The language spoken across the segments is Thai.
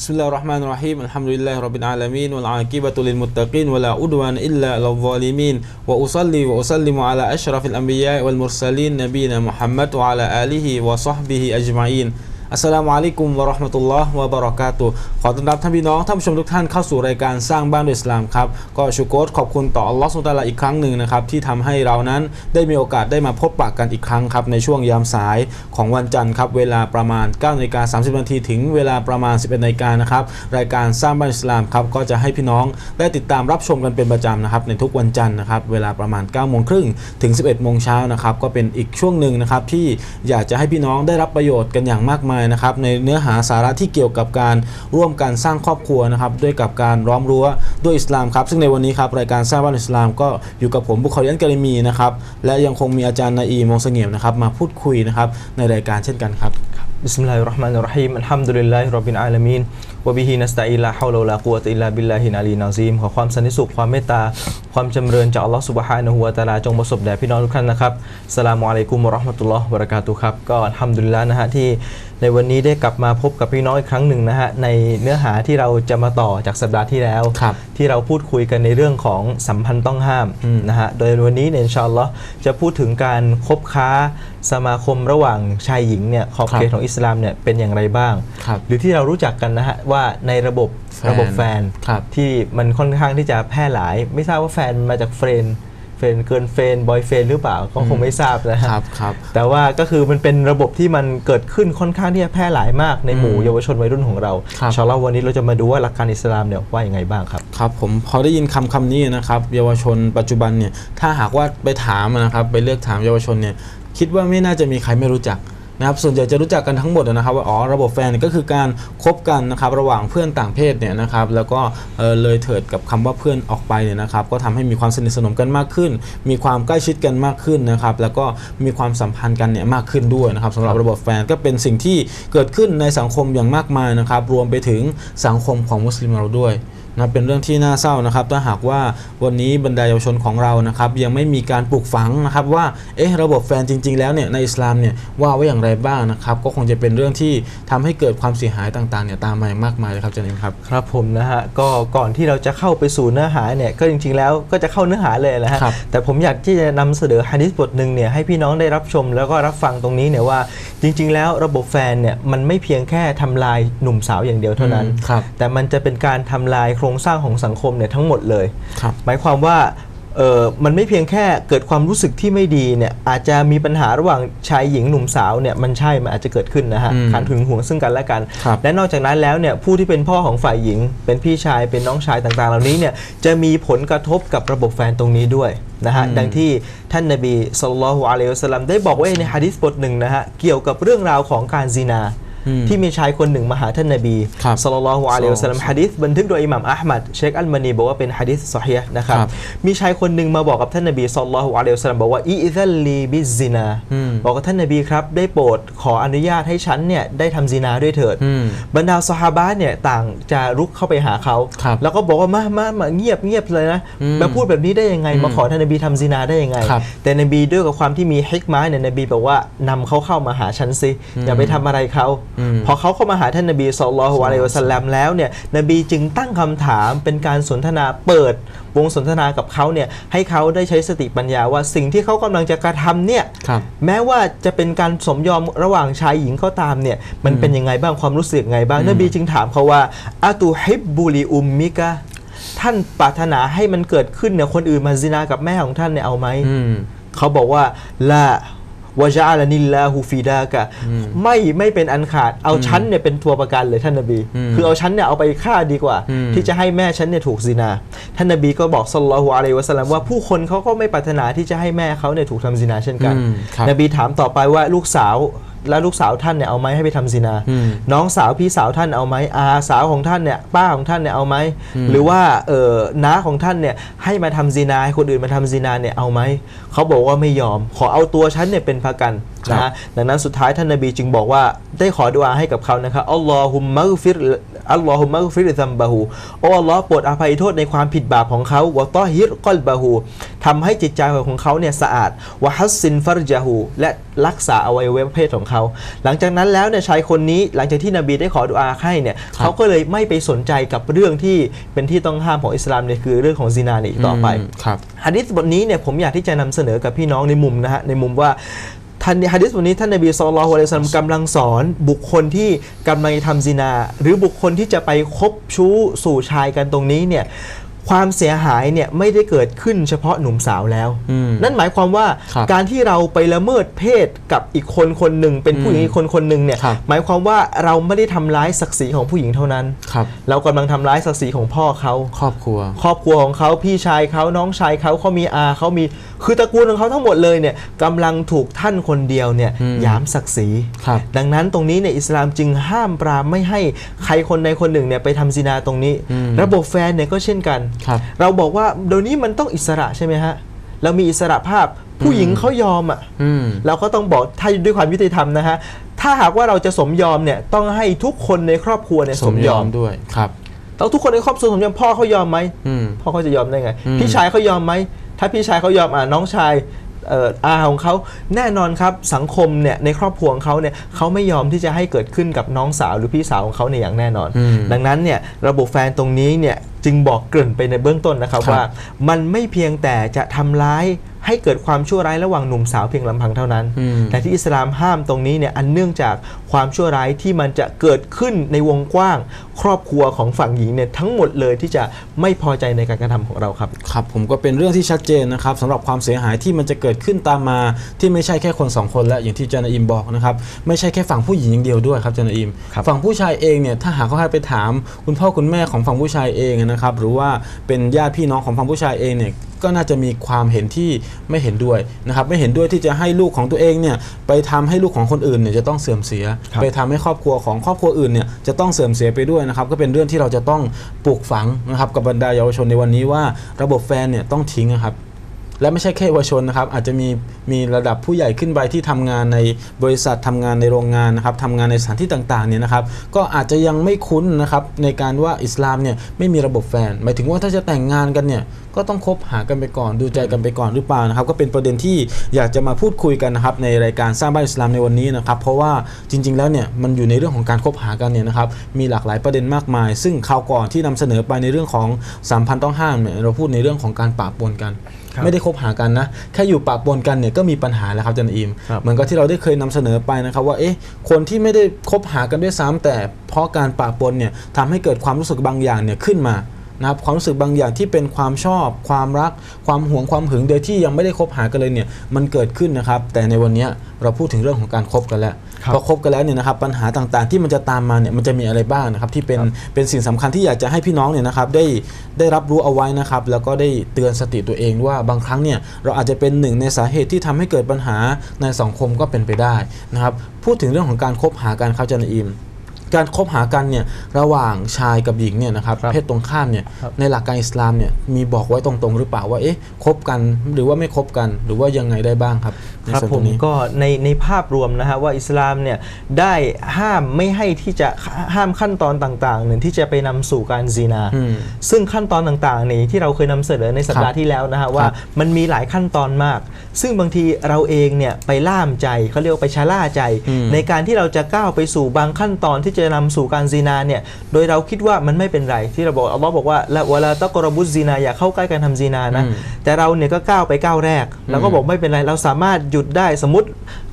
بسم الله الرحمن الرحيم الحمد لله رب العالمين والعاقبة للمتقين ولا عدوان إلا على الظالمين وأصلي وأسلم على أشرف الأنبياء والمرسلين نبينا محمد وعلى آله وصحبه أجمعين อัสสลามุอะลัยกุมวะราะห์มะตุลลอฮ์วะบะเราะกาตุขอต้อนรับท่านพี่น้องท่านผู้ชมทุกท่านเข้าสู่รายการสร้างบ้านด้วยอิสลามครับก็ชูโกรขอบคุณต่ออัลลอฮ์สุลตาละอีกครั้งหนึ่งนะครับที่ทำให้เรานั้นได้มีโอกาสได้มาพบปะกันอีกครั้งครับในช่วงยามสายของวันจันทร์ครับเวลาประมาณ9นาฬิกา30นาทีถึงเวลาประมาณ 11นาฬิกานะครับรายการสร้างบ้านอิสลามครับก็จะให้พี่น้องได้ติดตามรับชมกันเป็นประจำนะครับในทุกวันจันทร์นะครับเวลาประมาณ9โมงครึ่งถึง 11โมงเช้านะครับก็เป็นอีกช่วงหนึ่งนะครับที่อยากจะให้พี่น้องได้รับประโยชน์กันอย่างมากมายนะครับในเนื้อหาสาระที่เกี่ยวกับการร่วมกันสร้างครอบครัวนะครับด้วยกับการร้อมรั้วด้วยอิสลามครับซึ่งในวันนี้ครับรายการสร้างบ้านอิสลามก็อยู่กับผมบุคคลยันกะริมีนะครับและยังคงมีอาจารย์นาอีมงเสงี่ยมนะครับมาพูดคุยนะครับในรายการเช่นกันครับบิสมิลลาฮิรเราะห์มานิรเราะฮีมอัลฮัมดุลิลลาฮิร็อบบิลอาลามีนวะบิฮินัสตะอีลาฮาวลาลากุวะตะอิลลาบิลลาฮิลอาลีนอซีมขอความสันติสุขความเมตตา ความจำเริญจากอัลลอฮ์ซุบฮานะฮูวะตะอาลาจงประสบแด่พี่น้องทุกท่านนะครับสลามุอะลัยกุมวะเราะห์มะตุลลอฮ์วะบะเราะกาตุฮ์ครับก็อัลฮัมดุลิลลาห์นะฮะที่ ในวันนี้ได้กลับมาพบกับพี่น้องอีกครั้งหนึ่งนะฮะในเนื้อหาที่เราจะมาต่อจากสัปดาห์ที่แล้ว ครับ ที่เราพูดคุยกันในเรื่องของสัมพันธ์ต้องห้ามอืม นะฮะโดยวันนี้เนี่ยอินชาอัลลอฮ์จะพูดถึงการคบค้าสมาคมระหว่างชายหญิงเนี่ยขอบครับเขตของอิสลามเนี่ยเป็นอย่างไรบ้าง ครับ หรือที่เรารู้จักกันนะฮะว่าในระบบแฟน ระบบแฟน ครับ ที่มันค่อนข้างที่จะแพร่หลาย ไม่ทราบว่าแฟนมาจากเฟรนด์ เฟรนด์เกินเฟรนบอยเฟรนหรือเปล่าก็คงไม่ทราบนะฮะครับครับ แต่ว่าก็คือมันเป็นระบบที่มันเกิดขึ้นค่อนข้างที่จะแพร่หลายมากในหมู่อืมเยาวชนวัยรุ่นของเราครับอินชาอัลลอฮ์วันนี้เราจะมาดูว่าหลักการอิสลามเนี่ยว่าอย่างไงบ้างครับครับผมพอได้ยินคำคำนี้นะครับเยาวชนปัจจุบันเนี่ยถ้าหากว่าไปถามนะครับไปเลือกถามเยาวชนเนี่ยคิดว่าไม่น่าจะมีใครไม่รู้จัก นะครับส่วนใหญ่จะรู้จักกันทั้งหมดนะครับว่าอ๋อระบบแฟนก็คือการคบกันนะครับระหว่างเพื่อนต่างเพศเนี่ยนะครับแล้วก็เเลยเถิดกับคำว่าเพื่อนออกไปเนี่ยนะครับก็ทำให้มีความสนิทสนมกันมากขึ้น มีความใกล้ชิดกันมากขึ้นนะครับแล้วก็มีความสัมพันธ์กันเนี่ยมากขึ้นด้วยนะครับสำหรับระบบแฟนก็เป็นสิ่งที่เกิดขึ้นในสังคมอย่างมากมายนะครับรวมไปถึงสังคมของมุสลิมเราด้วย นะเป็นเรื่องที่น่าเศร้านะครับถ้าหากว่าวันนี้บรรดาเยาวชนของเรานะครับยังไม่มีการปลูกฝังนะครับว่าเอ๊ะระบบแฟนจริง ๆ แล้วเนี่ยในอิสลามเนี่ยว่าไว้อย่างไรบ้างนะครับก็คงจะเป็นเรื่องที่ทำให้เกิดความเสียหายต่างๆเนี่ยตามมาอย่างมากมายเลยครับอาจารย์เองครับครับผมนะฮะก็ก่อนที่เราจะเข้าไปสู่เนื้อหาเนี่ยก็จริง ๆ แล้วก็จะเข้าเนื้อหาเลยนะฮะครับแต่ผมอยากที่จะนำเสนอฮะดิษบทหนึ่งเนี่ยให้พี่น้องได้รับชมแล้วก็รับฟังตรงนี้เนี่ยว่า จริง ๆ แล้วระบบแฟนเนี่ยมันไม่เพียงแค่ทำลายหนุ่มสาวอย่างเดียวเท่านั้นอืมครับแต่มันจะเป็นการทำลายโครงสร้างของสังคมเนี่ยทั้งหมดเลยครับหมายความว่า เออมันไม่เพียงแค่เกิดความรู้สึกที่ไม่ดีเนี่ยอาจจะมีปัญหาระหว่างชายหญิงหนุ่มสาวเนี่ยมันใช่มันอาจจะเกิดขึ้นนะฮะอืมการหึงหวงซึ่งกันและกันครับและนอกจากนั้นแล้วเนี่ยผู้ที่เป็นพ่อของฝ่ายหญิง เป็นพี่ชายเป็นน้องชายต่างๆ เหล่านี้เนี่ยจะมีผลกระทบกับระบบแฟนตรงนี้ด้วยนะฮะอืมดังที่ท่านนบีสุลต่านละฮ์อะลัยฮิวะสัลลัมได้บอกไว้ในฮะดิษบทหนึ่งนะฮะเกี่ยวกับเรื่องราวของการซินาอืม ที่มีชายคนหนึ่งมาหาท่านนบีครับสัลลัลลอฮุอะลัยฮิวะสัลลัมฮะดิษบันทึกโดยอิหม่ามอัลมัดเชคอัลมานีบอกว่าเป็นฮะดิษซอฮีฮ์นะครับครับมีชายคนหนึ่งมาบอกกับท่านนบีสัลลัลลอฮุอะลัยฮิวะสัลลัมบอกว่าอิซัลลีบิซินาอืมบอกกับท่านนบีครับได้โปรดขออนุญาตให้ฉันเนี่ยได้ทำซินาด้วยเถิดอืมบรรดาสหาบะห์เนี่ยต่างจะรุกเข้าไปหาเขาครับแล้วก็บอกว่ามามามาเงียบเงียบเลยนะอืมมาพูดแบบนี้ได้ยังไง มาขอท่านนบีทำซินาได้ยังไงครับแต่นบีด้วยกับความที่มีฮิกมาเนี่ยนบีบอกว่านำเขาเข้ามาหาฉันสิอย่าไปทำอะไรเขาอืม พอเขาเข้ามาหาท่านนบีสุลต่านละฮ์อะลัยฮิวะสัลลัมแล้วเนี่ยนบีจึงตั้งคำถามเป็นการสนทนาเปิดวงสนทนากับเขาเนี่ยให้เขาได้ใช้สติปัญญาว่าสิ่งที่เขากำลังจะกระทำเนี่ยครับแม้ว่าจะเป็นการสมยอมระหว่างชายหญิงก็ตามเนี่ยมันเป็นยังไงบ้างความรู้สึกยังไงบ้างอืมนบีจึงถามเขาว่าอาตูฮิบบุลีอุมมิกะท่านปรารถนาให้มันเกิดขึ้นเนี่ยคนอื่นมาซินากับแม่ของท่านเนี่ยเอาไหมอืมเขาบอกว่าละ วะจาลานิลลาฮูฟีดากะอืมไม่ไม่เป็นอันขาด เอาฉันเนี่ยเป็นตัวประกันเลยท่านนบีอืมคือเอาฉันเนี่ยเอาไปฆ่าดีกว่าอืมที่จะให้แม่ฉันเนี่ยถูกซินา ท่านนบีก็บอกสัลลัลลอฮุอะลัยฮิวะสัลลัมว่าผู้คนเขาก็ไม่ปรารถนาที่จะให้แม่เขาเนี่ยถูกทำซินาเช่นกันอืมครับนบีถามต่อไปว่าลูกสาว แล้วลูกสาวท่านเนี่ยเอาไหมให้ไปทำซินาอืมน้องสาวพี่สาวท่านเอาไหมอาสาวของท่านเนี่ยป้าของท่านเนี่ยเอาไหมอืมหรือว่าเออน้าของท่านเนี่ยให้มาทำซินาให้คนอื่นมาทำซินาเนี่ยเอาไหมเขาบอกว่าไม่ยอม ขอเอาตัวฉันเนี่ยเป็นประกันนะฮะดังนั้นสุดท้ายท่านนบีจึงบอกว่าได้ขอดุอาให้กับเขานะครับอัลลอฮุมมะกฟิรอัลลอฮุมะกฟิรซัมบะฮูโอ้อัลลอฮ์โปรดอภัยโทษในความผิดบาปของเขาวะตอฮิรกอลบะฮูทำให้จิตใจของเขาเนี่ยสะอาดวะฮัสซินฟัรจาฮูและรักษาอวัยวะเพศของเขา หลังจากนั้นแล้วเนี่ยชายคนนี้หลังจากที่นบีได้ขอดุอาให้เนี่ยครับเขาก็เลยไม่ไปสนใจกับเรื่องที่เป็นที่ต้องห้ามของอิสลามเนี่ยคือเรื่องของซินาเนี่ยอีกต่อไปมครับฮะดิษบทนี้เนี่ยผมอยากที่จะนำเสนอกับพี่น้องในมุมนะฮะในมุมว่า ท่านฮะดิษวันนี้ท่านนบีสุลต่านละฮ์อะลัยฮิวะซัมกำลังสอนบุคคลที่กำลังทำซินา หรือบุคคลที่จะไปคบชู้สู่ชายกันตรงนี้เนี่ย ความเสียหายเนี่ยไม่ได้เกิดขึ้นเฉพาะหนุ่มสาวแล้วอืมนั่นหมายความว่าครับการที่เราไปละเมิดเพศกับอีกคนคนหนึ่งเป็นผู้หญิงอืมอีกคนคนหนึ่งเนี่ยครับหมายความว่าเราไม่ได้ทำร้ายศักดิ์ศรีของผู้หญิงเท่านั้นครับเรากำลังทำร้ายศักดิ์ศรีของพ่อเขาครอบครัว ครอบครัวของเขาพี่ชายเขาน้องชายเขาเขามีอาเขามีคือตระกูลของเขาทั้งหมดเลยเนี่ยกำลังถูกท่านคนเดียวเนี่ยอืมหยามศักดิ์ศรีครับดังนั้นตรงนี้เนี่ยอิสลามจึงห้ามปรามไม่ให้ใครคนใดคนหนึ่งเนี่ยไปทำซินาตรงนี้อืมระบบแฟนเนี่ยก็เช่นกันครับเราบอกว่าเดี๋ยวนี้มันต้องอิสระใช่ไหมฮะเรามีอิสระภาพผู้หญิงเขายอมอะอืมเราก็ต้องบอกถ้าด้วยความยุติธรรมนะฮะถ้าหากว่าเราจะสมยอมเนี่ยต้องให้ทุกคนในครอบครัวเนี่ยสมยอมด้วยครับต้องทุกคนในครอบครัวสมยอมพ่อเขายอมไหมอืมพ่อเขาจะยอมได้ไงอืมพี่ชายเขายอมไหมถ้าพี่ชายเขายอมอ่าน้องชาย เอ่ออาของเขาแน่นอนครับสังคมเนี่ยในครอบครัวของเขาเนี่ยเขาไม่ยอมที่จะให้เกิดขึ้นกับน้องสาวหรือพี่สาวของเขาเนี่ยอย่างแน่นอนอืมดังนั้นเนี่ยระบบแฟนตรงนี้เนี่ยจึงบอกเกริ่นไปในเบื้องต้นนะครับครับว่า มันไม่เพียงแต่จะทำร้าย ให้เกิดความชั่วร้ายระหว่างหนุ่มสาวเพียงลำพังเท่านั้นอืมแต่ที่อิสลามห้ามตรงนี้เนี่ยอันเนื่องจากความชั่วร้ายที่มันจะเกิดขึ้นในวงกว้าง ครอบครัวของฝั่งหญิงเนี่ยทั้งหมดเลยที่จะไม่พอใจในการกระทำของเราครับ ครับ ผมก็เป็นเรื่องที่ชัดเจนนะครับสำหรับความเสียหายที่มันจะเกิดขึ้นตามมา ที่ไม่ใช่แค่คนสองคนและอย่างที่อาจารย์อิมบอกนะครับไม่ใช่แค่ฝั่งผู้หญิงอย่างเดียวด้วยครับอาจารย์อิมครับฝั่งผู้ชายเองเนี่ยถ้าหากเขาให้ไปถาม คุณพ่อคุณแม่ของฝั่งผู้ชายเองนะครับหรือว่าเป็นญาติพี่น้องของฝั่งผู้ชายเองเนี่ย ก็น่าจะมีความเห็นที่ไม่เห็นด้วยนะครับไม่เห็นด้วยที่จะให้ลูกของตัวเองเนี่ยไปทำให้ลูกของคนอื่นเนี่ยจะต้องเสื่อมเสียครับไปทำให้ครอบครัวของครอบครัวอื่นเนี่ยจะต้องเสื่อมเสียไปด้วยนะครับก็เป็นเรื่องที่เราจะต้องปลูกฝังนะครับกับบรรดาเยาวชนในวันนี้ว่าระบบแฟนเนี่ยต้องทิ้งนะครับ และไม่ใช่แค่เยาวชนนะครับ อาจจะมีมีระดับผู้ใหญ่ขึ้นไปที่ทำงานในบริษัททำงานในโรงงานนะครับทำงานในสถานที่ต่างๆเนี่ยนะครับ ก็อาจจะยังไม่คุ้นนะครับในการว่าอิสลามเนี่ยไม่มีระบบแฟน หมายถึงว่าถ้าจะแต่งงานกันเนี่ยก็ต้องคบหากันไปก่อนดูใจกันไปก่อนหรือเปล่านะครับ ก็เป็นประเด็นที่อยากจะมาพูดคุยกันนะครับในรายการสร้างบ้านอิสลามในวันนี้นะครับ เพราะว่าจริง ๆ แล้วเนี่ยมันอยู่ในเรื่องของการคบหากันเนี่ยนะครับมีหลากหลายประเด็นมากมาย ซึ่งคราวก่อนที่นำเสนอไปในเรื่องของสามพันต้องห้ามเนี่ยเราพูดในเรื่องของการปะปนกันไม่ได้คบหากันนะ แค่อยู่ปะปนกันเนี่ยก็มีปัญหาแล้วครับอาจันอิมครับเหมือนกับที่เราได้เคยนำเสนอไปนะครับว่าเอ๊ะคนที่ไม่ได้คบหากันด้วยซ้ำแต่เพราะการปะปนเนี่ยทำให้เกิดความรู้สึกบางอย่างเนี่ยขึ้นมา นะครับความรู้สึกบางอย่างที่เป็นความชอบ ความรัก ความหวงความหึงโดยที่ยังไม่ได้คบหากันเลยเนี่ยมันเกิดขึ้นนะครับ แต่ในวันเนี้ยเราพูดถึงเรื่องของการคบกันแล้วครับพอคบกันแล้วเนี่ยนะครับปัญหาต่างๆ ที่มันจะตามมาเนี่ยมันจะมีอะไรบ้างนะครับ ที่เป็นครับเป็นสิ่งสำคัญที่อยากจะให้พี่น้องเนี่ยนะครับได้ได้รับรู้เอาไว้นะครับ แล้วก็ได้เตือนสติตัวเองว่าบางครั้งเนี่ยเราอาจจะเป็นหนึ่งในสาเหตุที่ทำให้เกิดปัญหาในสังคมก็เป็นไปได้นะครับพูดถึงเรื่องของการคบหากันครับอาจารย์อิม การคบหากันเนี่ยระหว่างชายกับหญิงเนี่ยนะครับครับเพศตรงข้ามเนี่ยครับในหลักการอิสลามเนี่ยมีบอกไว้ตรงๆ หรือเปล่าว่าเอ๊ะคบกันหรือว่าไม่คบกันหรือว่ายังไงได้บ้างครับในครับส่วนผตรมงนี้ก็ในในภาพรวมนะฮะว่าอิสลามเนี่ยได้ห้ามไม่ให้ที่จะห้ามขั้นตอนต่างๆเนี่ยที่จะไปนำสู่การซีนาอืมซึ่งขั้นตอนต่างๆนี่ที่เราเคยนำเสนอในสัปดาห์ที่แล้วนะฮะว่ามันมีหลายขั้นตอนมาก ซึ่งบางทีเราเองเนี่ยไปล่ามใจเขาเรียกว่าไปชะล่าใจอืมในการที่เราจะก้าวไปสู่บางขั้นตอนที่จะนำสู่การซีนาเนี่ยโดยเราคิดว่ามันไม่เป็นไรที่เราบอกอัลลอฮ์บอกว่าละวะลาตะกรบุซีนาอย่าเข้าใกล้การทำซีนานะอืมแต่เราเนี่ยก็ก้าวไปก้าวแรก แล้วก็บอกไม่เป็นไรเราสามารถหยุดได้สมมติ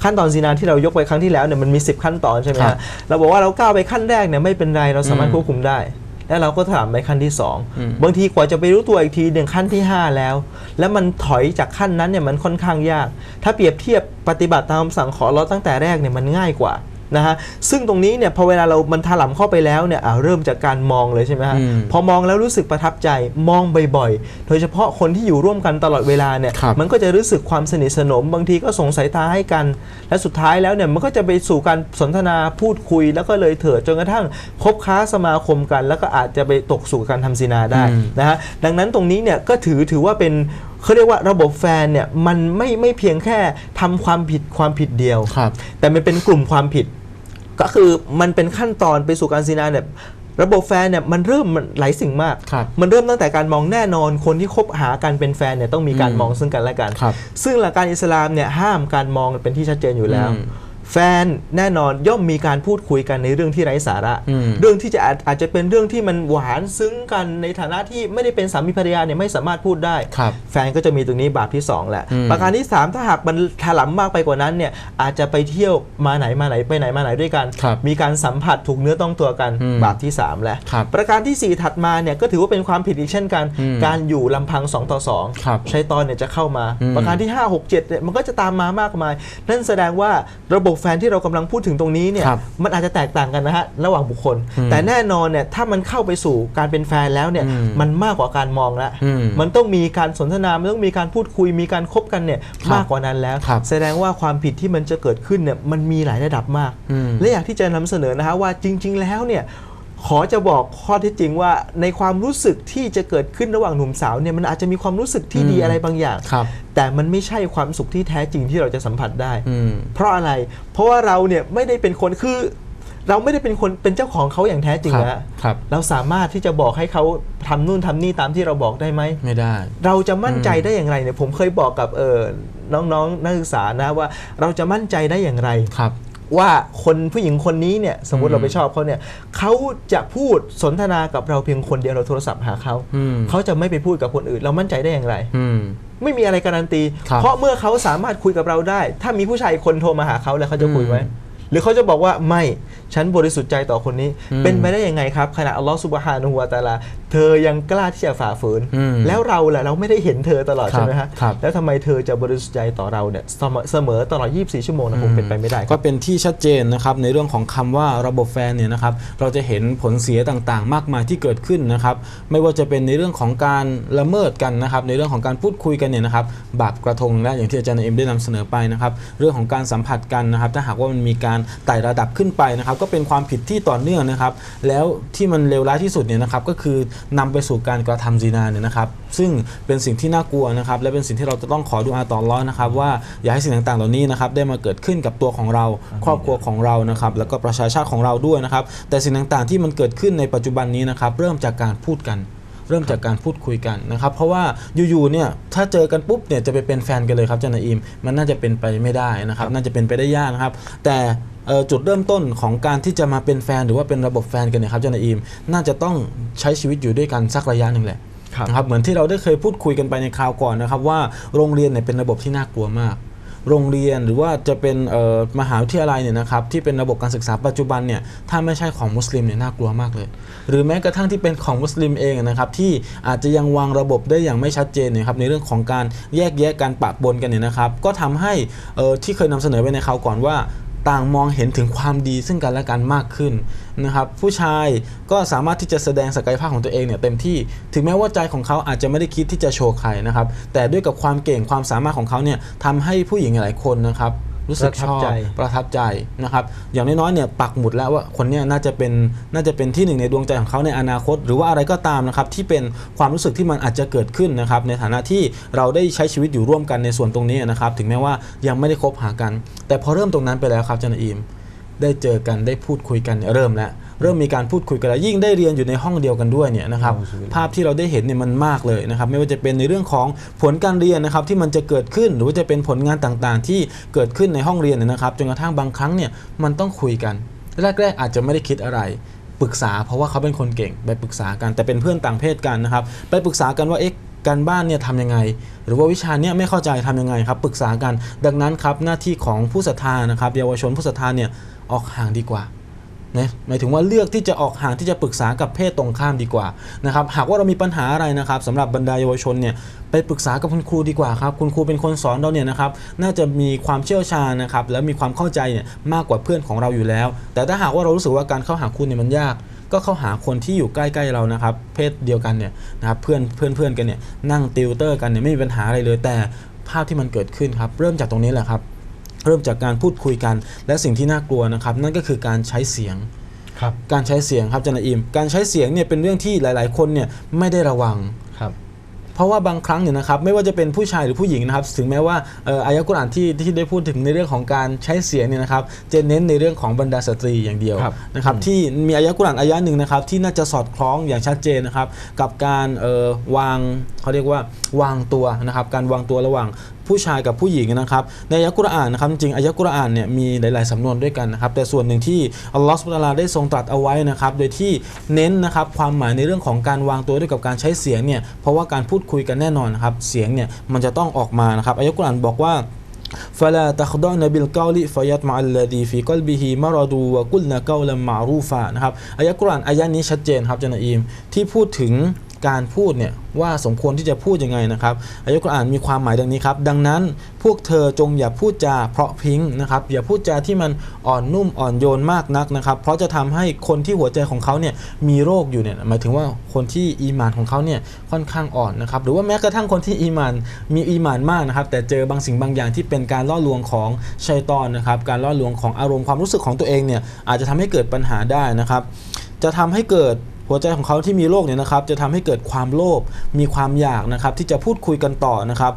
ขั้นตอนซีนาที่เรายกไปครั้งที่แล้วเนี่ยมันมี 10 ขั้นตอนใช่ไหมครัฮะบเราบอกว่าเราก้าวไปขั้นแรกเนี่ยไม่เป็นไรเราสามารถอืมควบคุมได้ แล้วเราก็ถามไปขั้นที่อืม2บางทีกว่าจะไปรู้ตัวอีกทีหนึ่งขั้นที่ 5 แล้ว แล้วมันถอยจากขั้นนั้นเนี่ยมันค่อนข้างยาก ถ้าเปรียบเทียบปฏิบัติตามคำสั่งขอเราตั้งแต่แรกเนี่ยมันง่ายกว่า นะฮะซึ่งตรงนี้เนี่ยพอเวลาเรามันถลำเข้าไปแล้วเนี่ยอ่าเริ่มจากการมองเลยใช่ไหมฮะอืมพอมองแล้วรู้สึกประทับใจมองบ่อยๆ โดยเฉพาะคนที่อยู่ร่วมกันตลอดเวลาเนี่ยครับมันก็จะรู้สึกความสนิทสนม บางทีก็ส่งสายตาให้กัน และสุดท้ายแล้วเนี่ยมันก็จะไปสู่การสนทนาพูดคุย แล้วก็เลยเถิดจนกระทั่งคบค้าสมาคมกัน แล้วก็อาจจะไปตกสู่การทำซินาได้อืมนะฮะดังนั้นตรงนี้เนี่ยก็ถือถือว่าเป็นเขาเรียกว่าระบบแฟนเนี่ยมันไม่ไม่เพียงแค่ทำความผิดความผิดเดียวครับแต่มันเป็นกลุ่มความผิด ก็คือมันเป็นขั้นตอนไปสู่การซินาเนี่ยระบบแฟนเนี่ยมันเริ่มมันหลายสิ่งมากครับมันเริ่มตั้งแต่การมองแน่นอนคนที่คบหากันเป็นแฟนเนี่ยต้องมีการอืมมองซึ่งกันและกันครับซึ่งหลักการอิสลามเนี่ยห้ามการมองเป็นที่ชัดเจนอยู่แล้วอืม แฟนแน่นอนย่อมมีการพูดคุยกันในเรื่องที่ไร้สาระอืมเรื่องที่จะอาจอาจจะเป็นเรื่องที่มันหวานซึ้งกันในฐานะที่ไม่ได้เป็นสามีภรรยาเนี่ยไม่สามารถพูดได้ครับแฟนก็จะมีตรงนี้บาปที่ 2 แหละอืมประการที่ 3 ถ้าหากมันถลำมากไปกว่านั้นเนี่ยอาจจะไปเที่ยวมาไหนมาไหนไปไหนมาไหนด้วยกันครับมีการสัมผัสถูกเนื้อต้องตัวกันอืมบาปที่ 3 แหละครับประการทีสี่ 4 ถัดมาเนี่ยก็ถือว่าเป็นความผิดอีกเช่นกันอืมการอยู่ลำพัง 2 ต่อครับ2ชัยตอนเนี่ยจะเข้ามาอืมประการที่ 5 6 7เนี่ยมันก็จะตามมามากมาย นั่นแสดงว่าระบบแฟนที่เรากำลังพูดถึงตรงนี้เนี่ยครับมันอาจจะแตกต่างกันนะฮะระหว่างบุคคลอืมแต่แน่นอนเนี่ยถ้ามันเข้าไปสู่การเป็นแฟนแล้วเนี่ยอืมมันมากกว่าการมองแล้วอืมมันต้องมีการสนทนามันต้องมีการพูดคุยมีการคบกันเนี่ยครับมากกว่านั้นแล้วครับแสดงว่าความผิดที่มันจะเกิดขึ้นเนี่ยมันมีหลายระดับมากอืมและอยากที่จะนำเสนอนะฮะว่าจริง ๆ แล้วเนี่ย ขอจะบอกข้อเท็จจริงว่าในความรู้สึกที่จะเกิดขึ้นระหว่างหนุ่มสาวเนี่ยมันอาจจะมีความรู้สึกที่ดีอืมอะไรบางอย่างครับแต่มันไม่ใช่ความสุขที่แท้จริงที่เราจะสัมผัสได้อืมเพราะอะไร เพราะว่าเราเนี่ยไม่ได้เป็นคนคือ เราไม่ได้เป็นคนเป็นเจ้าของเขาอย่างแท้จริงครับนะฮะครับเราสามารถที่จะบอกให้เขาทำนู่นทำนี่ตามที่เราบอกได้ไหมไม่ได้ เราจะมั่นใจได้อย่างไรเนี่ยผมเคยบอกกับเออน้องๆนักศึกษานะว่าเราจะมั่นใจได้อย่างไรครับ ว่าคนผู้หญิงคนนี้เนี่ยสมมติอืมเราไปชอบเขาเนี่ยเขาจะพูดสนทนากับเราเพียงคนเดียวเราโทรศัพท์หาเขาอืมเขาจะไม่ไปพูดกับคนอื่น เรามั่นใจได้อย่างไรอืมไม่มีอะไรการันตีครับเพราะเมื่อเขาสามารถคุยกับเราได้ ถ้ามีผู้ชายอีกคนโทรมาหาเขาแล้วเขาจะคุยไหมอืมหรือเขาจะบอกว่าไม่ฉันบริสุทธิ์ใจต่อคนนี้อืมเป็นไปได้ยังไงครับขณะอัลลอฮฺสุบฮานะฮูวาตะอาลา เธอยังกล้าที่จะฝ่าฝืนอืมแล้วเราแหละเราไม่ได้เห็นเธอตลอดครับใช่ไหมฮะครับแล้วทำไมเธอจะบริสุทธิ์ใจต่อเราเนี่ยเสมอเสมอตลอด 24 ชั่วโมงนะคงเป็นไปไม่ได้คก็รับเป็นที่ชัดเจนนะครับในเรื่องของคำว่าระบบแฟนเนี่ยนะครับเราจะเห็นผลเสียต่างๆ มากมายที่เกิดขึ้นนะครับไม่ว่าจะเป็นในเรื่องของการละเมิดกันนะครับในเรื่องของการพูดคุยกันเนี่ยนะครับบาปกระทงและอย่างที่อาจารย์เอ็มได้นำเสนอไปนะครับเรื่องของการสัมผัสกันนะครับถ้าหากว่ามันมีการไต่ระดับขึ้นไปนะครับก็เป็นความผิดที่ต่อเนื่องนะครับ แล้วที่มันเลวร้ายที่สุดเนี่ยนะครับก็คือนำไปสู่การกระทำซีนาเนี่ยนะครับซึ่งเป็นสิ่งที่น่ากลัวนะครับและเป็นสิ่งที่เราจะต้องขอดูอาต่อร้อนนะครับว่าอย่าให้สิ่งต่างๆ เหล่านี้นะครับได้มาเกิดขึ้นกับตัวของเรา ครอบครัวของเรานะครับแล้วก็ประชาชาติของเราด้วยนะครับแต่สิ่งต่างๆที่มันเกิดขึ้นในปัจจุบันนี้นะครับเริ่มจากการพูดกัน เริ่มจากการพูดคุยกันนะครับ เพราะว่าอยู่ๆเนี่ยถ้าเจอกันปุ๊บเนี่ยจะไปเป็นแฟนกันเลยครับอาจารย์นาอิมมันน่าจะเป็นไปไม่ได้นะครับ น่าจะเป็นไปได้ยากนะครับ แต่เอ่อจุดเริ่มต้นของการที่จะมาเป็นแฟนหรือว่าเป็นระบบแฟนกันเนี่ยครับอาจารย์นาอิมน่าจะต้องใช้ชีวิตอยู่ด้วยกันสักระยะหนึ่งแหละครับนะครับเหมือนที่เราได้เคยพูดคุยกันไปในคราวก่อนนะครับว่าโรงเรียนเนี่ยเป็นระบบที่น่ากลัวมาก โรงเรียนหรือว่าจะเป็นมหาวิทยาลัยเนี่ยนะครับที่เป็นระบบการศึกษาปัจจุบันเนี่ยถ้าไม่ใช่ของมุสลิมเนี่ยน่ากลัวมากเลย หรือแม้กระทั่งที่เป็นของมุสลิมเองนะครับที่อาจจะยังวางระบบได้อย่างไม่ชัดเจนนะครับในเรื่องของการแยกแยะการปะปนกันเนี่ยนะครับก็ทำให้ที่เคยนำเสนอไปในคราวก่อนว่า ต่างมองเห็นถึงความดีซึ่งกันและกันมากขึ้นนะครับผู้ชายก็สามารถที่จะแสดงศักยภาพของตัวเองเนี่ยเต็มที่ ถึงแม้ว่าใจของเขาอาจจะไม่ได้คิดที่จะโชว์ใครนะครับแต่ด้วยกับความเก่งความสามารถของเขาเนี่ยทำให้ผู้หญิงหลายคนนะครับ รู้สึกประทัชบอบใจประทับใจนะครับ อย่างน้อยๆเนี่ยปักหมุดแล้วว่าคนเนี้น่าจะเป็นน่าจะเป็นที่หนึ่งในดวงใจของเขาในอนาคต หรือว่าอะไรก็ตามนะครับที่เป็นความรู้สึกที่มันอาจจะเกิดขึ้นนะครับในฐานะที่เราได้ใช้ชีวิตอยู่ร่วมกันในส่วนตรงนี้นะครับ ถึงแม้ว่ายังไม่ได้คบหากัน แต่พอเริ่มตรงนั้นไปแล้วครับอาจารย์อิมได้เจอกันได้พูดคุยกันเนี่ยเริ่มแล้ว เริ่มมีการพูดคุยกันแล้วยิ่งได้เรียนอยู่ในห้องเดียวกันด้วยเนี่ยนะครับโอ้ชีวิตภาพที่เราได้เห็นเนี่ยมันมากเลยนะครับไม่ว่าจะเป็นในเรื่องของผลการเรียนนะครับที่มันจะเกิดขึ้นหรือว่าจะเป็นผลงานต่างๆ ที่เกิดขึ้นในห้องเรียนเนี่ยนะครับจนกระทั่งบางครั้งเนี่ยมันต้องคุยกันแรกๆอาจจะไม่ได้คิดอะไรปรึกษาเพราะว่าเขาเป็นคนเก่งไปปรึกษากันแต่เป็นเพื่อนต่างเพศกันนะครับไปปรึกษากันว่าเอ๊ะการบ้านเนี่ยทำยังไง หรือว่าวิชาเนี่ยไม่เข้าใจทำยังไงครับปรึกษากัน ดังนั้นครับหน้าที่ของผู้ศรัทธานะครับเยาวชนผู้ศรัทธาเนี่ยออกห่างดีกว่า นะหมายถึงว่าเลือกที่จะออกห่างที่จะปรึกษากับเพศตรงข้ามดีกว่านะครับหากว่าเรามีปัญหาอะไรนะครับสำหรับบรรดาเยาวชนเนี่ยไปปรึกษากับคุณครูดีกว่าครับคุณครูเป็นคนสอนเราเนี่ยนะครับน่าจะมีความเชี่ยวชาญนะครับและมีความเข้าใจเนี่ยมากกว่าเพื่อนของเราอยู่แล้ว แต่ถ้าหากว่าเรารู้สึกว่าการเข้าหาคุณเนี่ยมันยาก ก็เข้าหาคนที่อยู่ใกล้ๆเรานะครับเพศเดียวกันเนี่ยนะครับเพื่อนเพื่อนเพื่อนกันเนี่ยนั่งติวเตอร์กันเนี่ยไม่มีปัญหาอะไรเลย แต่ภาพที่มันเกิดขึ้นครับเริ่มจากตรงนี้แหละครับ เริ่มจากการพูดคุยกัน และสิ่งที่น่ากลัวนะครับ นั่นก็คือการใช้เสียงครับการใช้เสียงครับอาจารย์อิม การใช้เสียงเนี่ยเป็นเรื่องที่หลาย ๆ คนเนี่ยไม่ได้ระวังครับเพราะว่าบางครั้งเนี่ยนะครับไม่ว่าจะเป็นผู้ชายหรือผู้หญิงนะครับ ถึงแม้ว่าเอ่ออายะกุรอานที่ที่ได้พูดถึงในเรื่องของการใช้เสียงเนี่ยนะครับจะเน้นในเรื่องของบรรดาสตรีอย่างเดียวครับนะครับที่มีอายะกุรอานอายะหนึ่งนะครับที่น่าจะสอดคล้องอย่างชัดเจนนะครับกับการเอ่อวางเขาเรียกว่าวางตัวนะครับการวางตัวระหว่าง ผู้ชายกับผู้หญิงนะครับในอายะกุรอานนะครับจริงๆอายะกุรอานเนี่ยมีหลาย ๆสำนวนด้วยกันนะครับแต่ส่วนหนึ่งที่อัลลอฮฺสุบฮานะฮูวะตะอาลาได้ทรงตรัสเอาไว้นะครับโดยที่เน้นนะครับความหมายในเรื่องของการวางตัวด้วยกับการใช้เสียงเนี่ยเพราะว่าการพูดคุยกันแน่นอนนะครับเสียงเนี่ยมันจะต้องออกมานะครับอายะกุรอานบอกว่า فلا تخضعن بالقول فيطمع الذي في قلبه مرض وقلن قولا معروفا นะครับอายะกุรอานอายะนี้ชัดเจนครับอาจารย์อีมที่พูดถึง การพูดเนี่ยว่าสมควรที่จะพูดยังไงนะครับอายะกุรอานมีความหมายดังนี้ครับ ดังนั้นพวกเธอจงอย่าพูดจาเพราะพิงนะครับอย่าพูดจาที่มันอ่อนนุ่มอ่อนโยนมากนักนะครับเพราะจะทำให้คนที่หัวใจของเขาเนี่ยมีโรคอยู่เนี่ยหมายถึงว่าคนที่อีหมานของเขาเนี่ยค่อนข้างอ่อนนะครับหรือว่าแม้กระทั่งคนที่อีหมานมีอีหมานมากนะครับแต่เจอบางสิ่งบางอย่างที่เป็นการล่อลวงของชัยตอนนะครับการล่อลวงของอารมณ์ความรู้สึกของตัวเองเนี่ยอาจจะทำให้เกิดปัญหาได้นะครับจะทำให้เกิด หัวใจของเขาที่มีโรคเนี่ยนะครับจะทำให้เกิดความโลภมีความอยากนะครับที่จะพูดคุยกันต่อนะครับ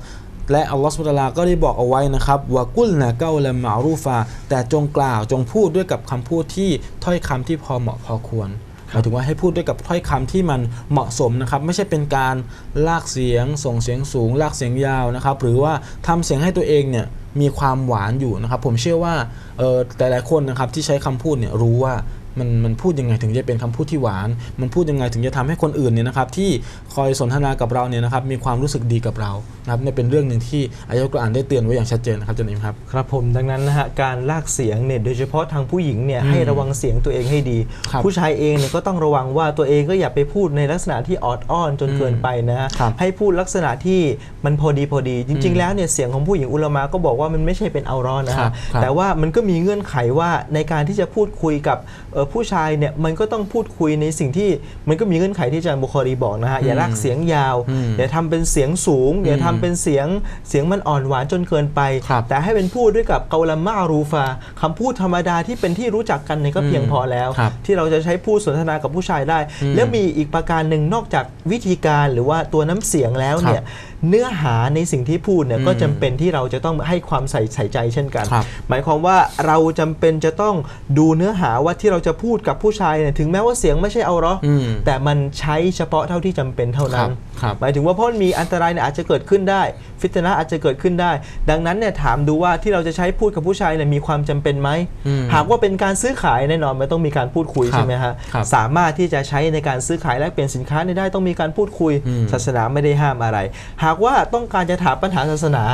และอัลลอฮฺสุบฮานะฮูวะตะอาลาก็ได้บอกเอาไว้นะครับว่ากุลนะเกาละมารูฟา แต่จงกล่าวจงพูดด้วยกับคำพูดที่ถ้อยคำที่พอเหมาะพอควรหมายถึงว่าให้พูดด้วยกับถ้อยคำที่มันเหมาะสมนะครับ ไม่ใช่เป็นการลากเสียง ส่งเสียงสูง ลากเสียงยาวนะครับ หรือว่าทำเสียงให้ตัวเองเนี่ยมีความหวานอยู่นะครับ ผมเชื่อว่าเออแต่หลายคนนะครับที่ใช้คำพูดเนี่ยรู้ว่า มันมันพูดยังไงถึงจะเป็นคำพูดที่หวาน มันพูดยังไงถึงจะทำให้คนอื่นเนี่ยนะครับที่คอยสนทนากับเราเนี่ยนะครับมีความรู้สึกดีกับเรานะครับเนี่ยเป็นเรื่องหนึ่งที่อายะห์กุรอานได้เตือนไว้อย่างชัดเจนนะครับอาจารย์อิมครับครับผมดังนั้นนะฮะการลากเสียงเนี่ยโดยเฉพาะทางผู้หญิงเนี่ยให้ระวังเสียงตัวเองให้ดีครับผู้ชายเองเนี่ยก็ต้องระวังว่าตัวเองก็อย่าไปพูดในลักษณะที่ออดอ้อนจนเกินไปนะฮะครับให้พูดลักษณะที่มันพอดีพอดี จริง ๆ แล้วเนี่ยเสียงของผู้หญิงอุลามะก็บอกว่ามันไม่ใช่เป็นเอาร้อนนะครัฮะบครับแต่ว่ามันก็มีเงื่อนไขว่าในการที่จะพูดคุยกับเอ่อผู้ชายเนี่ยมันก็ต้องพูดคุยในสิ่งที่มันก็มีเงื่อนไขที่อาจารย์บุคอรีบอกนะฮะอย่าลากเสียงยาวอืมอย่าทำเป็นเสียงสูง อย่าทำเป็นเสียงเสียงมันอ่อนหวานจนเกินไปครับแต่ให้เป็นพูดด้วยกับเกาลามารูฟาคำพูดธรรมดาที่เป็นที่รู้จักกันเนี่ยก็เพียงพอแล้วครับที่เราจะใช้พูดสนทนากับผู้ชายได้อืมแล้วมีอีกประการหนึ่งนอกจากวิธีการหรือว่าตัวน้ำเสียงแล้วเนี่ย เนื้อหาในสิ่งที่พูดเนี่ยอืมก็จำเป็นที่เราจะต้องให้ความใส่ใส่ใจเช่นกันครับหมายความว่าเราจำเป็นจะต้องดูเนื้อหาว่าที่เราจะพูดกับผู้ชายเนี่ยถึงแม้ว่าเสียงไม่ใช่เอาเหรอออืมแต่มันใช้เฉพาะเท่าที่จำเป็นเท่านั้นครับครับหมายถึงว่าเพราะมันมีอันตรายเนี่ยอาจจะเกิดขึ้นได้ ฟิตนะห์อาจจะเกิดขึ้นได้ ดังนั้นเนี่ยถามดูว่าที่เราจะใช้พูดกับผู้ชายเนี่ยมีความจำเป็นไหมอืมหากว่าเป็นการซื้อขายแน่นอนมันต้องมีการพูดคุยครับใช่ไหมฮะครับสามารถที่จะใช้ในการซื้อขายแลกเปลี่ยนสินค้าเนี่ยได้ต้องมีการพูดคุยอืมศาสนาไม่ได้ห้ามอะไรหากว่าต้องการจะถามปัญหาศาสนา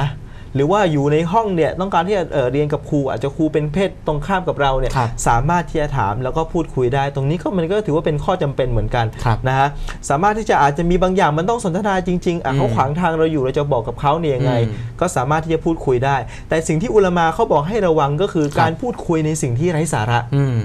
หรือว่าอยู่ในห้องเนี่ยต้องการที่จะเอ่อเรียนกับครู อาจจะครูเป็นเพศตรงข้ามกับเราเนี่ยครับสามารถที่จะถามแล้วก็พูดคุยได้ ตรงนี้ก็มันก็ถือว่าเป็นข้อจำเป็นเหมือนกันครับนะฮะสามารถที่จะอาจจะมีบางอย่างมันต้องสนทนาจริงๆอะเขาอืมขวางทางเราอยู่เราจะบอกกับเขาเนี่ยยังไงอืมก็สามารถที่จะพูดคุยได้ แต่สิ่งที่อุลามาเขาบอกให้ระวังก็คือครับการพูดคุยในสิ่งที่ไร้สาระอืม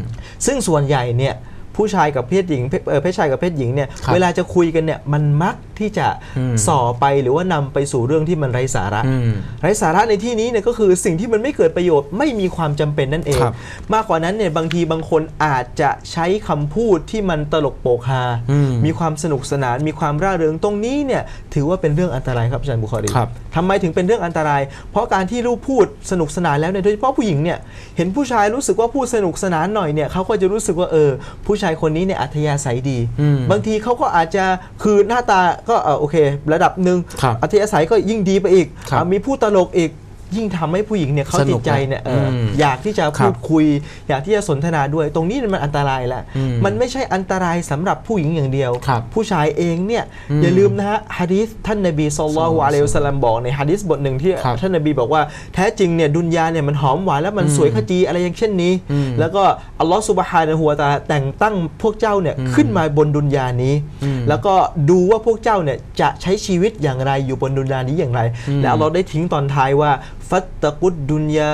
ซึ่งส่วนใหญ่เนี่ยผู้ชายกับเพศหญิงเพศเอ่อเพศชายกับเพศหญิงเนี่ยครับเวลาจะคุยกันเนี่ยมันมัก ที่จะอืมส่อไปหรือว่านำไปสู่เรื่องที่มันไร้สาระอืมไร้สาระในที่นี้เนี่ยก็คือสิ่งที่มันไม่เกิดประโยชน์ไม่มีความจำเป็นนั่นเองครับมากกว่านั้นเนี่ยบางทีบางคนอาจจะใช้คำพูดที่มันตลกโปกฮาอืมมีความสนุกสนาน มีความร่าเริงตรงนี้เนี่ยถือว่าเป็นเรื่องอันตรายครับอาจารย์บุคอรีครับทำไมถึงเป็นเรื่องอันตราย เพราะการที่ลูกพูดสนุกสนานแล้วเนี่ยโดยเฉพาะผู้หญิงเนี่ยเห็นผู้ชายรู้สึกว่าพูดสนุกสนานหน่อยเนี่ยเขาก็จะรู้สึกว่าเออ ผู้ชายคนนี้เนี่ยอัธยาศัยดีอืมบางทีเขาก็อาจจะคือหน้าตาก็เออโอเค ระดับหนึ่งครับอัธยาศัยก็ยิ่งดีไปอีกครับอะมีผู้ตลกอีก ยิ่งทำให้ผู้หญิงเนี่ยเขาสนุจิกตใจเนี่ยเอออมอยากที่จะครัพูบดคุย อยากที่จะสนทนาด้วย ตรงนี้มันอันตรายแล้วอืมมันไม่ใช่อันตรายสำหรับผู้หญิงอย่างเดียวครับผู้ชายเองเนี่ยอืมอย่าลืมนะฮะฮะดีษท่านนบีสุลต่านอะลัยฮิวะสัลลัมบอกในฮะดีษบทหนึ่งที่ครับท่านนบีบอกว่าแท้จริงเนี่ยดุนยาเนี่ยมันหอมหวานและมันอืมสวยขจีอะไรอย่างเช่นนี้อืมแล้วก็อัลลอฮฺสุบฮานะฮูวะตะอาลาแต่งตั้งพวกเจ้าเนี่ยอืมขึ้นมาบนดุนยานี้อืมแล้วก็ดูว่าพวกเจ้าเนี่ยจะใช้ชีวิตอย่างไรอยู่บนดุนยานี้อย่างไรอืมแล้วเราได้ทิ้งตอนท้ายว่าฟัตตะกุดดุนยา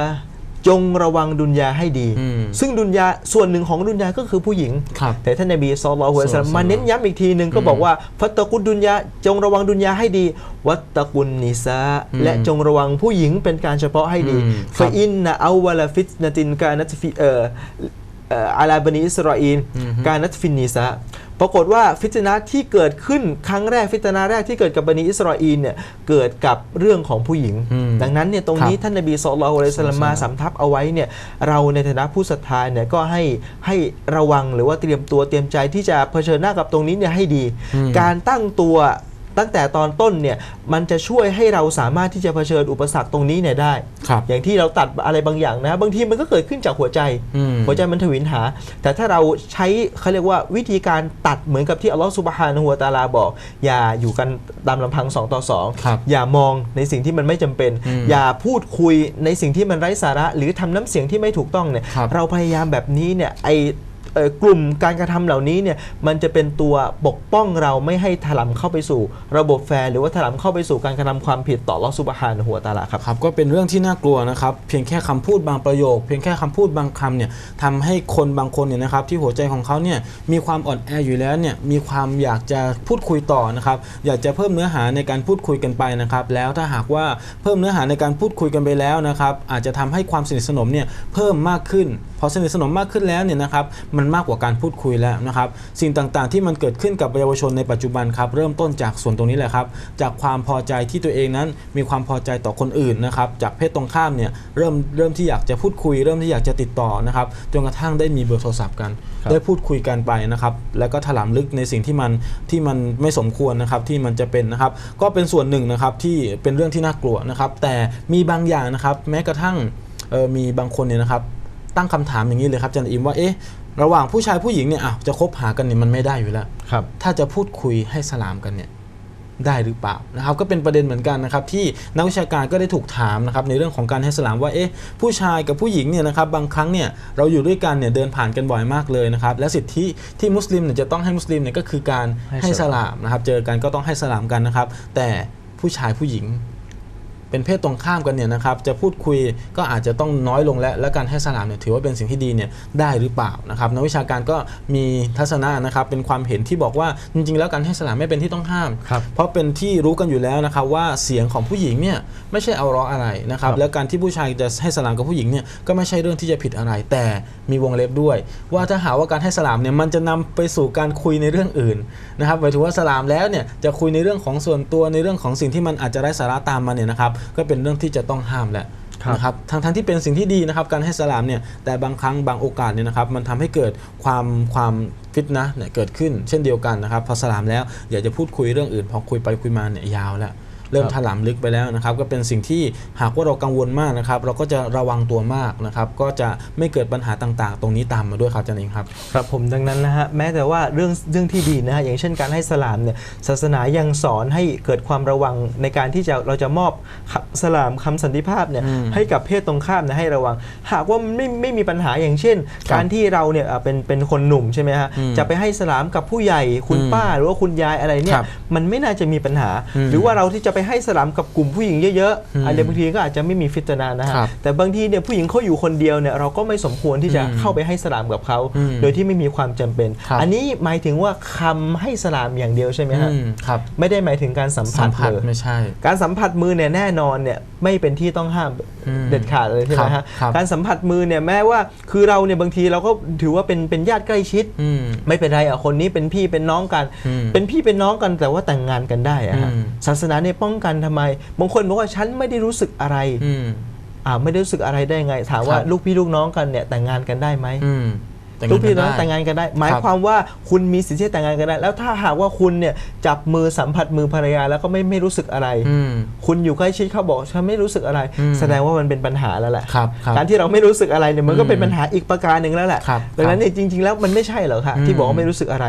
จงระวังดุนยาให้ดีอืมซึ่งดุนยาส่วนหนึ่งของดุนยาก็คือผู้หญิงครับแต่ท่านนบีซอลลัลลอฮุอะลัยฮิวะซัลลัมศ็อลลัลลอฮุมาเน้นย้ำอีกทีหนึ่งก็บอกว่าฟัตตะกุดดุนยาจงระวังดุนยาให้ดี วัตตะกุนนิซาอืมและจงระวังผู้หญิงเป็นการเฉพาะให้ดีอืมครับฟะอินนะอาวะลฟิตนะตินกานัตฟิเอ่อเอ่ออาลาบนีอิสราอีลอือฮึการนัตฟินนิซา ปรากฏว่าฟิตนะห์ที่เกิดขึ้นครั้งแรกฟิตนะห์แรกที่เกิดกับบันิอิสราเอลเนี่ยเกิดกับเรื่องของผู้หญิงอืมดังนั้นเนี่ยตรงนี้ครับท่านนบีสุลต่านละฮ์อะลัยฮิวะสัลลัมมาสำทับเอาไว้เนี่ยเราในฐานะผู้ศรัทธาเนี่ยก็ให้ให้ระวังหรือว่าเตรียมตัวเตรียมใจที่จะเผชิญหน้ากับตรงนี้เนี่ยให้ดีอืมการตั้งตัว ตั้งแต่ตอนต้นเนี่ยมันจะช่วยให้เราสามารถที่จะเผชิญอุปสรรคตรงนี้เนี่ยได้ ครับ อย่างที่เราตัดอะไรบางอย่างนะ บางทีมันก็เกิดขึ้นจากหัวใจ อืม หัวใจมันทวินหา แต่ถ้าเราใช้เขาเรียกว่าวิธีการตัดเหมือนกับที่อัลลอฮฺสุบฮานะฮูวะตะอาลาบอก อย่าอยู่กันตามลำพัง2ต่อครับ2อย่ามองในสิ่งที่มันไม่จำเป็น อืมอย่าพูดคุยในสิ่งที่มันไร้สาระ หรือทำน้ำเสียงที่ไม่ถูกต้องเนี่ยครับ เราพยายามแบบนี้เนี่ยไอเอ่อ กลุ่มการกระทำเหล่านี้เนี่ยมันจะเป็นตัวปกป้องเราไม่ให้ถลำเข้าไปสู่ ระบบแฟร์หรือว่าถลำเข้าไปสู่การกระทำความผิดต่ออัลอสุบฮานะฮูวตะอาลาครับครับ ก็เป็นเรื่องที่น่ากลัวนะครับ เพียงแค่คำพูดบางประโยค เพียงแค่คำพูดบางคำเนี่ยทำให้คนบางคนเนี่ยนะครับที่หัวใจของเขาเนี่ยมีความอ่อนแออยู่แล้วเนี่ยมีความอยากจะพูดคุยต่อนะครับอยากจะเพิ่มเนื้อหาในการพูดคุยกันไปนะครับแล้วถ้าหากว่าเพิ่มเนื้อหาในการพูดคุยกันไปแล้วนะครับอาจจะทำให้ความสนิทสนมเนี่ยเพิ่มมากขึ้นพอสนิทสนมมากขึ้นแล้วเนี่ยนะครับมันมากกว่าการพูดคุยแล้วนะครับสิ่งต่างๆ ที่มันเกิดขึ้นกับเยาวชนในปัจจุบันครับเริ่มต้นจากส่วนตรงนี้แหละครับจากความพอใจที่ตัวเองนั้นมีความพอใจต่อคนอื่นนะครับจากเพศตรงข้ามเนี่ยเริ่มเริ่มที่อยากจะพูดคุย เริ่มที่อยากจะติดต่อนะครับจนกระทั่งได้มีเบอร์โทรศัพท์กันครับได้พูดคุยกันไปนะครับแล้วก็ถลำลึกในสิ่งที่มันที่มันไม่สมควรนะครับที่มันจะเป็นนะครับก็เป็นส่วนหนึ่งนะครับที่เป็นเรื่องที่น่ากลัวนะครับแต่มีบางอย่างนะครับแม้กระทั่งเอ่อมีบางคนเนี่ยนะครับ ตั้งคำถามอย่างนี้เลยครับอาจันอิมว่าเอ๊ะระหว่างผู้ชายผู้หญิงเนี่ยอ้าวจะคบหากันเนี่ยมันไม่ได้อยู่แล้วครับ ถ้าจะพูดคุยให้สลามกันเนี่ยได้หรือเปล่านะครับก็เป็นประเด็นเหมือนกันนะครับที่นักวิชาการก็ได้ถูกถามนะครับในเรื่องของการให้สลามว่าเอ๊ะผู้ชายกับผู้หญิงเนี่ยนะครับบางครั้งเนี่ยเราอยู่ด้วยกันเนี่ยเดินผ่านกันบ่อยมากเลยนะครับและสิทธิที่มุสลิมเนี่ยจะต้องให้มุสลิมเนี่ยก็คือการให้ให้สสลามลามนะครับเจอกันก็ต้องให้สลามกันนะครับแต่ผู้ชายผู้หญิง เป็นเพศตรงข้ามกันเนี่ยนะครับจะพูดคุยก็อาจจะต้องน้อยลงและและการให้สลามเนี่ยถือว่าเป็นสิ่งที่ดีเนี่ยได้หรือเปล่านะครับนักวิชาการก็มีทัศนะนะครับเป็นความเห็นที่บอกว่าจริงๆ แล้วการให้สลามไม่เป็นที่ต้องห้ามครับเพราะเป็นที่รู้กันอยู่แล้วนะครับว่าเสียงของผู้หญิงเนี่ยไม่ใช่เอาเราะอะไรนะครับครับแล้วการที่ผู้ชายจะให้สลามกับผู้หญิงเนี่ยก็ไม่ใช่เรื่องที่จะผิดอะไร แต่มีวงเล็บด้วย ว่าถ้าหากว่าการให้สลามเนี่ยมันจะนำไปสู่การคุยในเรื่องอื่นนะครับหมายถึงว่าสลามแล้วเนี่ยจะคุยในเรื่องของส่วนตัวในเรื่องของสิ่งที่มันอาจจะไร้สาระตามมาเนี่ยนะครับก็เป็นเรื่องที่จะต้องห้ามแหละครับนะครับทั้งทั้งที่เป็นสิ่งที่ดีนะครับการให้สลามเนี่ยแต่บางครั้งบางโอกาสเนี่ยนะครับมันทำให้เกิดความความฟิตนะห์เนี่ยเกิดขึ้นเช่นเดียวกันนะครับพอสลามแล้วอยากจะพูดคุยเรื่องอื่นพอคุยไปคุยมาเนี่ยยาวแล้ว เริ่มครับถลำลึกไปแล้วนะครับ ก็เป็นสิ่งที่หากว่าเรากังวลมากนะครับ เราก็จะระวังตัวมากนะครับ ก็จะไม่เกิดปัญหาต่างๆ ตรงนี้ตามมาด้วยครับอาจารย์เองครับ ครับผมดังนั้นนะฮะแม้แต่ว่าเรื่องเรื่องที่ดีนะฮะอย่างเช่นการให้สลามเนี่ยศาสนายังสอนให้เกิดความระวังในการที่จะเราจะมอบคำสลามคำสันติภาพเนี่ยอืมให้กับเพศตรงข้ามเนยให้ระวัง หากว่ามันไม่ไม่มีปัญหาอย่างเช่นครับการที่เราเนี่ยอะเป็นเป็นคนหนุ่มใช่ไหมฮะอืมจะไปให้สลามกับผู้ใหญ่คุณอืมป้าหรือว่าคุณยายอะไรเนี่คยรับมันไม่น่าจะมีปัญหาอืมหรือว่าเราที่จะไปให้สลามกับกลุ่มผู้หญิงเยอะอืมๆอันเดียบางทีก็อาจจะไม่มีฟิตนานะฮะครับแต่บางทีเนี่ยผู้หญิงเขาอยู่คนเดียวเนี่ยเราก็ไม่สมควรที่จะอืมเข้าไปให้สลามกับเขาอืมโดยที่ไม่มีความจำเป็นครับอันนี้หมายถึงว่าคำให้สลามอย่างเดียวใช่ไหมฮะอืมครับไม่ได้หมายถึงการสัมผัสัสมผัสเลยไม่ใช่ การสัมผัสมือเนี่ยแน่นอนเนี่ยไม่เป็นที่ต้องห้ามอืมเด็ดขาดเลยใช่ไหมครัฮะบครับการสัมผัสมือเนี่ยแม้ว่าคือเราเนี่ยบางทีเราก็ถือว่าเป็นเป็นญาติใกล้ชิดอืมไม่เป็นไรอะคนนี้เป็นพี่เป็นน้องกันอืมเป็นพี่เป็นน้องกันแต่ว่าแต่งงานกันได้อะฮะอืมศาสนาเนี่ยป้องกันทำไม บางคนบอกว่าฉันไม่ได้รู้สึกอะไรอืมอ่าไม่ได้รู้สึกอะไรได้ไง ถามว่าครับลูกพี่ลูกน้องกันเนี่ยแต่งงานกันได้ไหมอืม แต่งลูงากนพี่กันน้องได้ แต่งงานกันได้ หมายครับความว่าคุณมีสิทธิ์ที่จะแต่งงานกันได้ แล้วถ้าหากว่าคุณเนี่ยจับมือสัมผัสมือภรรยาแล้วก็ไม่ไม่รู้สึกอะไร อืม คุณอยู่ใกล้ชิดเขาบอกฉันไม่รู้สึกอะไร อืมแสดงว่ามันเป็นปัญหาแล้วแหละครับครับการที่เราไม่รู้สึกอะไรเนี่ยมันก็อืมเป็นปัญหาอีกประการหนึ่งแล้วแหละครับดังนั้นเนี่ยจริง ๆ แล้วมันไม่ใช่หรอกค่ะอืมที่บอกว่าไม่รู้สึกอะไร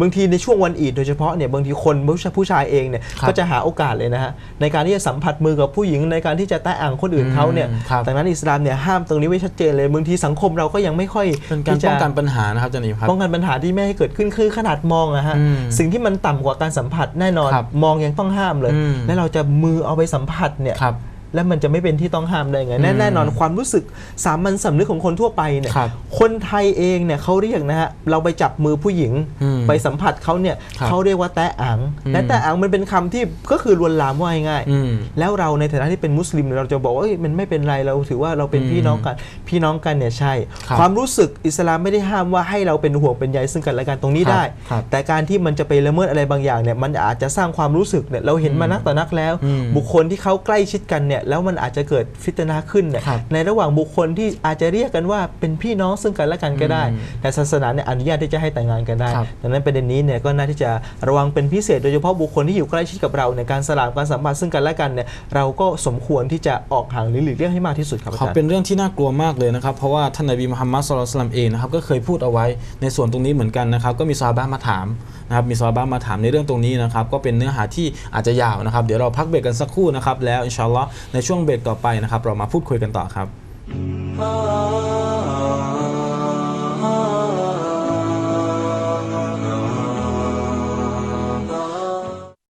บางทีในช่วงวันอีดโดยเฉพาะเนี่ยบางทีคนผู้ชายผู้ชายเองเนี่ยครับก็จะหาโอกาสเลยนะฮะในการที่จะสัมผัสมือกับผู้หญิงในการที่จะแตะอ่างคนอื่นเขาเนี่ยอืมครับ ดังนั้นอิสลามเนี่ยห้ามตรงนี้ไว้ชัดเจนเลยบางทีสังคมเราก็ยังไม่ค่อยเป็นการที่จะ ป้องกันปัญหานะครับอาจารย์เองครับ ป้องกันปัญหาที่ไม่ให้เกิดขึ้นคือขนาดมองอะฮะอืมสิ่งที่มันต่ำกว่าการสัมผัสแน่นอน ครับมองยังต้องห้ามเลย อืม แล้วเราจะมือเอาไปสัมผัสเนี่ย ครับ แล้วมันจะไม่เป็นที่ต้องห้ามได้ไงแน่อืมแน่นอนความรู้สึกสามัญสำนึกของคนทั่วไปเนี่ยครับคนไทยเองเนี่ยเขาเรียกนะฮะเราไปจับมือผู้หญิงอืมไปสัมผัสเขาเนี่ยครับเขาเรียกว่าแตะอังอืมและแตะอังมันเป็นคำที่ก็คือลวนลามว่าง่ายๆอืมแล้วเราในฐานะที่เป็นมุสลิมเนี่ยเราจะบอกว่าเอ้ยมันไม่เป็นไรเราถือว่าเราเป็นอืมพี่น้องกันพี่น้องกันเนี่ยใช่ครับความรู้สึกอิสลามไม่ได้ห้ามว่าให้เราเป็นห่วงเป็นใยซึ่งกันและกันตรงนี้ครับได้ครับแต่การที่มันจะไปละเมิดอะไรบางอย่างเนี่ยมันอาจจะสร้างความรู้สึกเนี่ยเราเห็นมานักต่อนักแล้วอืมบุคคลที่เขาใกล้ชิดกันเนี่ยแล้วมันอาจจะเกิดฟิตนาขึ้นเนี่ยครับในระหว่างบุคคลที่อาจจะเรียกกันว่าเป็นพี่น้องซึ่งกันและกันก็ได้อืมแต่ศาสนาเนี่ยอนุญาตที่จะให้แต่งงานกันได้ครับดังนั้นประเด็นนี้เนี่ยก็น่าที่จะระวังเป็นพิเศษโดยเฉพาะบุคคลที่อยู่ใกล้ชิดกับเราในการสลามการสัมพันธ์ซึ่งกันและกันเนี่ยเราก็สมควรที่จะออกห่างหรือหลีกเลี่ยงให้มากที่สุดครับอาเขาจารย์เป็นเรื่องที่น่ากลัวมากเลยนะครับเพราะว่าท่านนบีมุฮัมมัดสุลลัลสลัมเองนะครับก็เคยพูดเอาไว้ในส่วนตรงนี้เหมือนกันนะครับก็มีซอฮาบะห์มาถาม นะครับมีซอบ้ามาถามในเรื่องตรงนี้นะครับก็เป็นเนื้อหาที่อาจจะยาวนะครับ เดี๋ยวเราพักเบรกกันสักครู่นะครับแล้วอินชาอัลลอฮ์ในช่วงเบรกต่อไปนะครับ เรามาพูดคุยกันต่อครับ ah